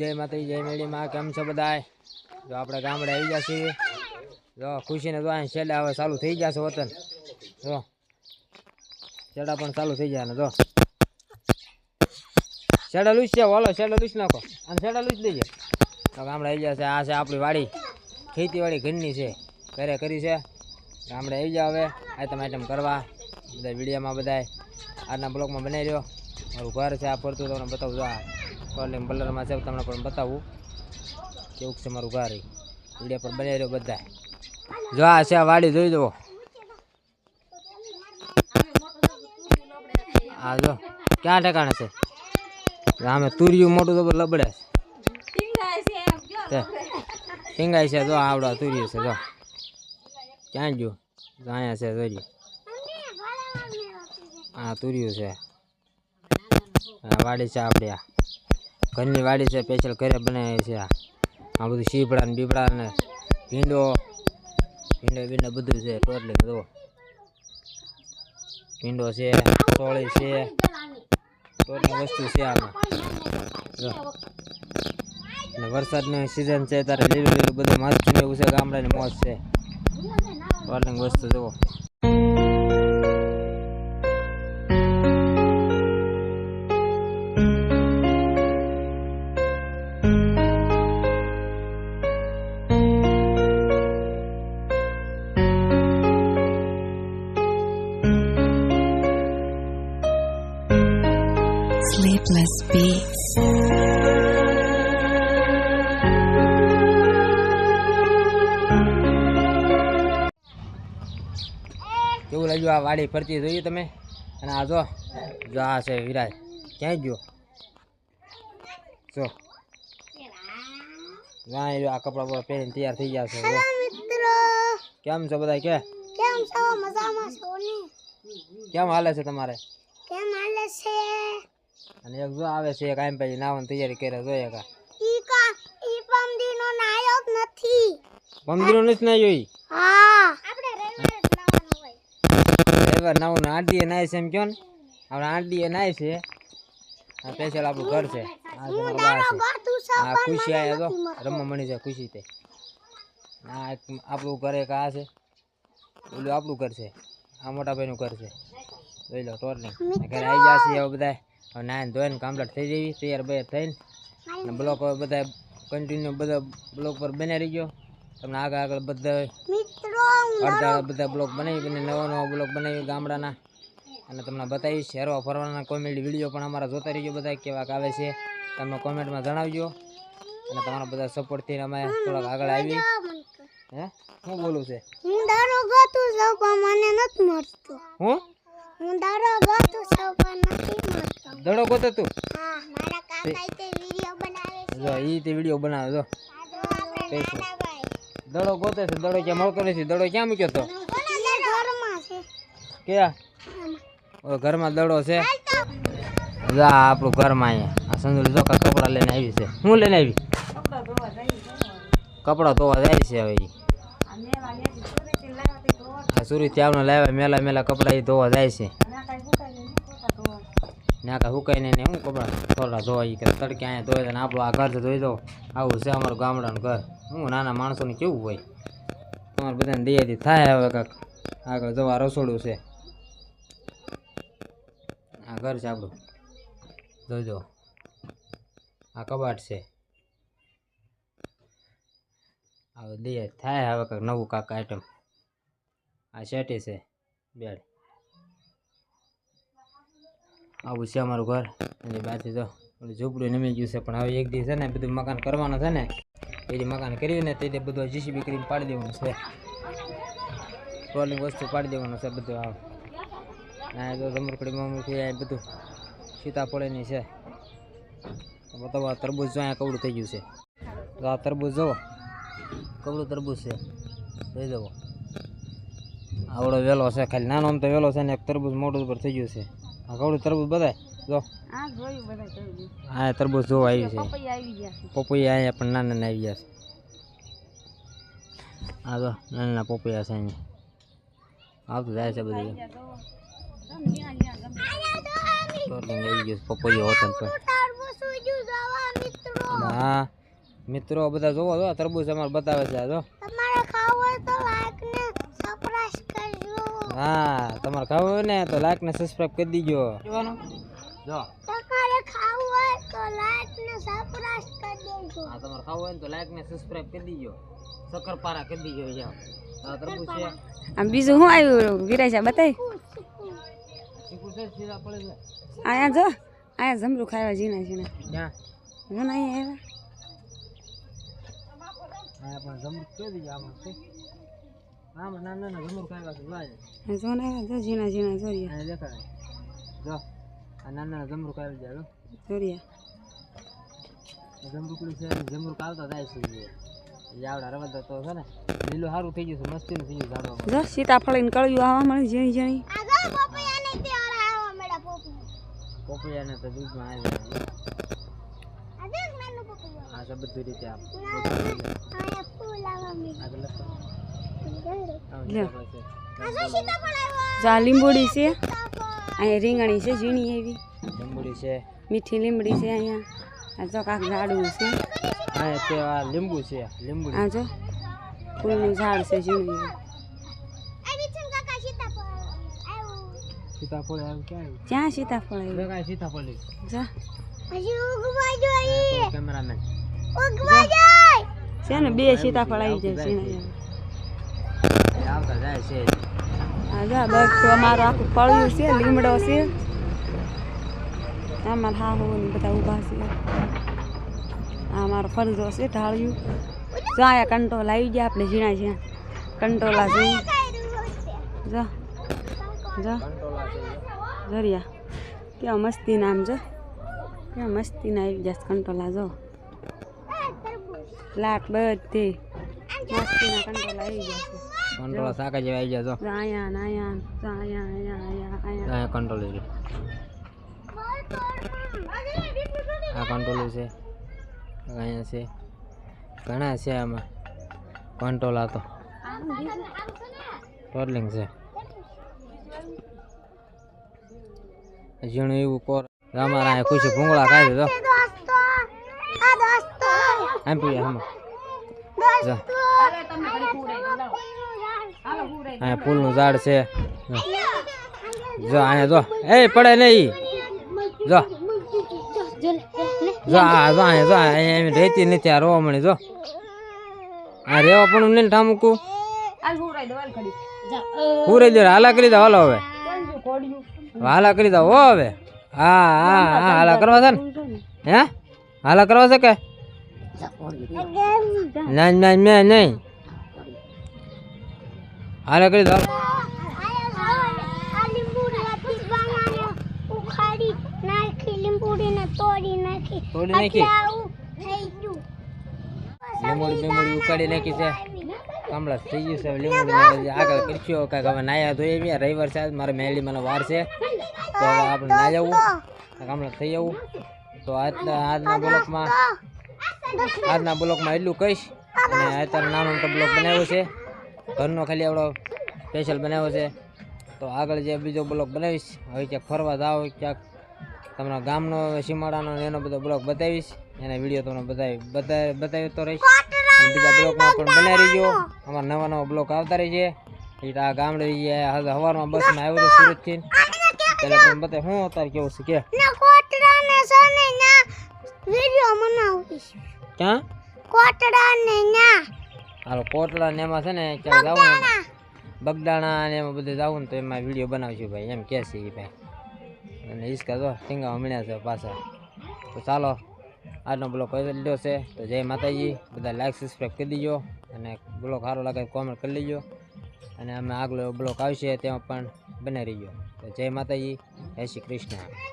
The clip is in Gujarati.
જય માતાજી, જય મેળીમાં કેમ છો બધાય? જો આપણે ગામડે આવી ગયા છીએ. જો ખુશીને જો અહીં છેલ્લે હવે ચાલુ થઈ ગયા છે વતન. જો. છેડા પણ ચાલુ થઈ ગયા ને જો. છેડા લૂસ છે, વાલો, છેડા લૂસ નાખો. અને છેડા લૂસ દેજે. તો ગામડે આવી ગયા છે, આ છે આપણી વાડી. ખેતીવાડી ઘરની છે. ઘરે કરી છે. ગામડે આવી જાઓ હવે. આઈટમ આઈટમ કરવા. બધા વિડીયોમાં બધાય. આજના બ્લોગમાં બનાવી રહ્યો. મારું ઘર છે, આ ફરતું તમને બતાવું જો કોલિંગ બલરમાં છે તમને પણ બતાવું. કેવું છે મારું ઘર વીડિયો પર બની રહ્યો બધા જો આ છે આ વાડી જોઈ જુઓ. આ જો ક્યાં ઠેકાણે છે? આમે તુરિયું મોટું તો લબડે છે. ટીંગાઈ છે જો આવડા તુરિયું છે જો. ક્યાં જો અહીંયા છે જોઈ આ તુરિયું છે. આ વાડી છે આપણે આ. ઘરની વાડી છે સ્પેશિયલ ઘરે બનાવી છે આ. બધું શીપડા ને બીપડા ને ભીંડો ભીંડો ભીંડો બધું છે, ટોટલી જુઓ ભીંડો છે ટોળી છે, ટોટલી વસ્તુ છે આમાં. વરસાદની સિઝન છે ત્યારે લીલું લીલું બધું મસ્ત એવું છે, ગામડાની મોજ છે. ટોટલી વસ્તુ, જુઓ. કેવું લાગ્યું આ વાડી ફરતી જોઈએ તમે. અને આ જો જો આ છે વિરાજ. ક્યાંય ગયો? જો. વાહ એ આ કપડા બપડા પહેરીને તૈયાર થઈ ગયા છે. જો. કેમ છો બધા કે? કેમ છો? મજામાં છો ને? કેમ હાલે છે તમારે? કેમ હાલે છે? અને એક જો આવે છે એક આમ પછી નાવાની તૈયારી કરે જોઈએ કા ઈ કા ઈ પમદીનો નાયો જ નથી. મંદિરો નથી ના જોઈ હા આપણે રવિવારે જ લાવવાનો એવા નવું આઠ દીએ નાય છે એમ કહો ને? આપણે આઠ દીએ નાય છે. સ્પેશિયલ આપણું ઘર છે. આ ખુશી આયા તો, રમવા મળી છે ખુશી તે. આ આપણું ઘર એક આ છે. ઓલું આપણું ઘર છે. આ મોટાભાઈનું ઘર છે. જોઈ લો ટોટલી ઘરે આવી ગયા છે હવે બધા હવે નાયન ધોઈને કમ્પ્લીટ થઈ જવી તૈયાર બૈયાર થઈને. અને બ્લોક હવે બધા કન્ટિન્યુ બધા બ્લોક પર બનાવી ગયો તમને આગળ આગળ બધા અડધા બધા બ્લોક બનાવી અને નવા નવા બ્લોક બનાવી ગામડાના. અને તમને બતાવીશ હેરવા ફરવાના કોમેડી વીડિયો પણ અમારા જોતા રહીજો બધા કેવા આવે છે તમને કોમેન્ટમાં જણાવજો. અને તમારા બધા સપોર્ટથી અમે થોડાક આગળ આવી. હે? શું બોલું છે? હું દારો ગોતું છું પણ મને નથી મળતો. હું? હું દારો ગોતું છું પણ નથી મળતો. દડો ગોતો તું? હા મારા કાકા તે વિડિયો બનાવે છે. જો ઈ તે વીડિયો બનાવે જો. આપણે દડો ગોતે છે, દડો ક્યાં મળતો નથી, દડો ક્યાં મૂક્યો તો? ક્યાં? ઘરમાં દડો છે. જો, આપણું ઘરમાં અહીંયા. આ સંદુલી ચોખા કપડાં લઈને આવી છે. હું લઈને આવી? કપડાં ધોવા જાય છે હવે આ સુરી ત્યાં લાવ્યા, મેલા મેલા કપડાં એ ધોવા જાય છે. નાકા હુકાઈને ને શું કપડાં થોડા ધોવા કે તડકે અહીંયા ધોઈ દે આપણું આ ઘર ધોઈ દો. આવું છે અમારું ગામડાનું ઘર. હું નાના માણસોને કેવું હોય? તમારે બધાને દયાથી થાય હવે કાંક. આગળ જવા રસોડું છે. આ ઘર છે આપણું. જોજો. આ કબાટ છે. હવે દે થાય હવે કાંક નવું કાંક આઈટમ આ શેટી છે, બેડ. આવું છે અમારું ઘર. એની બાજુ તો ઝૂંપડું નમી ગયું છે, પણ હવે એક દિવસ છે ને, બધું મકાન કરવાનું છે ને. એ મકાન કર્યું ને તે બધું જીસીબી કરીને પાડી દેવાનું છે. ટ્રોલિંગ વસ્તુ પાડી દેવાનું છે બધું આ ના તો રમરકડી મમરકડી આ બધું સીતાફળની છે. બતાવો આ તરબૂજ જો અહીંયા કવડું થઈ ગયું છે. તો આ તરબૂજ જુઓ કવડું તરબૂજ છે. જોઈ જવો. આવડો વેલો છે, ખાલી નાનો તો વેલો છે ને એક તરબૂજ મોટું પર થઈ ગયું છે. આ કવડું તરબૂજ બધાય? જો હા તરબૂચ જોવા આવી છે. પપૈયા અહીંયા પણ નાના નાના આવી ગયા છે. હા તો નાના નાના પપૈયા છે અહીંયા. આવતું જાય છે બધું. આવી ગયો પપૈયો હોતન પણ. તારવું સુજુ જવા મિત્રો. મિત્રો હા મિત્રો બધા જોવો જો તરબૂચ અમારે બતાવે છે આ જો. તમારે ખાવું હોય તો લાઈક ને સબસ્ક્રાઇબ કરજો. હા તમારે ખાવું હોય ને તો લાઈક ને સબસ્ક્રાઇબ કરી દીજો. જો. તમારે ખાવું હોય તો લાઈક ને સબસ્ક્રાઇબ કરી દેજો. હા તમારે ખાવું હોય તો લાઈક ને સબસ્ક્રાઇબ કરી દીજો. શક્કરપારા કરી દીજો જાઓ આ તરબૂચ છે. આમ બીજું શું આવ્યું વિરાજા બતાય? ચીકુ છે સીધા પડે જો અહીંયા જમરૂ ખાવા જીના ઝીણા ક્યાં? હા પણ જમરૂ કહી દીજો આમાં છે? આમાં નાના નાના જમરૂ ખાવા છે લાય. આવ્યા જો ના જો ઝીણા જીના જોરિયા જો. આ નાના નાના જમરૂ ખાવી જાય જોરિયા જમરૂકડી છે જમરૂ કાવતા જાય છે. આવડા રવતા તો છે ને લીલું સારું થઈ ગયું છે મસ્તીનું થઈ ગયું ઝાડવામાં જો સીતાફળ ને કળિયું આવવા મળે ઝીણી ઝીણી. પોપૈયાને તો દૂધમાં આવી જાય આ બધી રીતે આપ જો લીંબોડી છે. અહીંયા રીંગણી છે ઝીણી એવી. લીંબડી છે. મીઠી લીંબડી છે અહીંયા. આ તો કાંક ઝાડું છે. હા તે આ લીંબુ છે લીંબુ આ જો ફૂલનું ઝાડ છે ઝીણું સીતાફળ આવ્યું સીતાફળ ક્યાં ક્યાં સીતાફળ આવ્યું. કાંઈ સીતાફળ નહીં ઉગવા જોઈએ. કેમેરામેન. ઉગવા જાય છે ને બે સીતાફળ આવી જાય ઝીણા ઝીણા આવતા જાય છે. જો બધું અમારું આખું ફળિયું છે, લીમડો છે. અમારા હાહુ ને બધા ઊભા છે. આ અમારો ફરજો છે, ઢાળ્યું. જો આ કંટોલા આવી ગયા, આપણે ઝીણા ઝીણા. કંટોલા જોઈ જો જો. જરિયા. કેવા મસ્તી નામ જો. કેવા મસ્તી ના આવી ગયા કંટોલા, જો. લાટ બધી. મસ્તીના કંટોલા આવી ગયા છે. કંટ્રોલ સાકા જેવા આવી જાય આયા આયા આયા ને જો અહીંયા અહીંયા અહીંયા અહીંયા આ કંટ્રોલ છે. આ કંટ્રોલ છે. અહીંયા છે. ઘણા છે આમાં. કંટ્રોલ આ તો. ટોટલિંગ છે. જીણું એવું કોર. અમારા અહીંયા ખુશી ભૂંગળા ખાઈ દીધો એમ દોસ્તો આ દોસ્તો. આમ પીએ આમાં. જો. અહીંયા ફૂલનું ઝાડ છે. જો અહીંયા જો. એ પડે નહીં. જો. જો આ જો અહીંયા જો અહીંયા એમ રહેતી નથી આ રોવા મળી જો. આ રેવા પણ નહીં ઠામકું. પૂરે દે હાલા કરી દો હાલો હવે. હાલા કરી દો ઓ હવે. હા હા હા હાલા કરવા છે ને. હે? હાલા કરવા છે કે? નહીં નહીં મેં નહીં. હાલા કરી ઉખાડી નાખી. લીંબોડી બીંબોડી ઉકાળી નાખી છે. કમળા થઈ ગયું છે. લીંબોડી આગળ કરશું. કાંઈક હવે નાયા ધોઈ આવી રવિવાર છે મારે મહેલી મને વાર છે. તો હવે આપણે ના જવું. કમળા થઈ જવું તો આજના આજના બ્લોકમાં આજના બ્લોકમાં એટલું કહીશ. અને અત્યારે નાનો મોટો બ્લોક બનાવ્યો છે. ઘરનો ખાલી આપણો સ્પેશિયલ બનાવ્યો છે. તો આગળ જે બીજો બ્લોક બનાવીશ હવે ક્યાંક ફરવા જાઓ ક્યાંક તમારા ગામનો સીમાડાનો એનો બધો બ્લોક બતાવીશ. એના વીડિયો તમને બતાવી બતાવી તો રહીશ. બીજા બ્લોકમાં પણ બનાવી રહીજો. અમારા નવા નવા બ્લોક આવતા રહી છે એટલે આ ગામડે રહીએ સવારમાં બસમાં આવ્યો હતો સુરતથી એટલે તમને બતાવે હું અત્યારે કેવું છે? કે. ક્યાં કોટડા ના ના હાલો કોટલા ને એમાં છે ને ક્યાં જવું ને બગદાણા ને એમાં બધે જવું ને તો એમાં વીડિયો બનાવશું ભાઈ. એમ કહે છે ભાઈ. અને ઈસકા જો ટીંગા હમણાં છે પાછા. તો ચાલો, આજનો બ્લોગ કોઈ લીધો છે. તો જય માતાજી. બધા લાઈક સબસ્ક્રાઈબ કરી દીજો. અને બ્લોગ સારો લાગે કોમેન્ટ કરી લેજો અને અમે આગલો બ્લોગ આવશે તેમાં પણ બને રહીજો તો જય માતાજી. જય શ્રી કૃષ્ણ.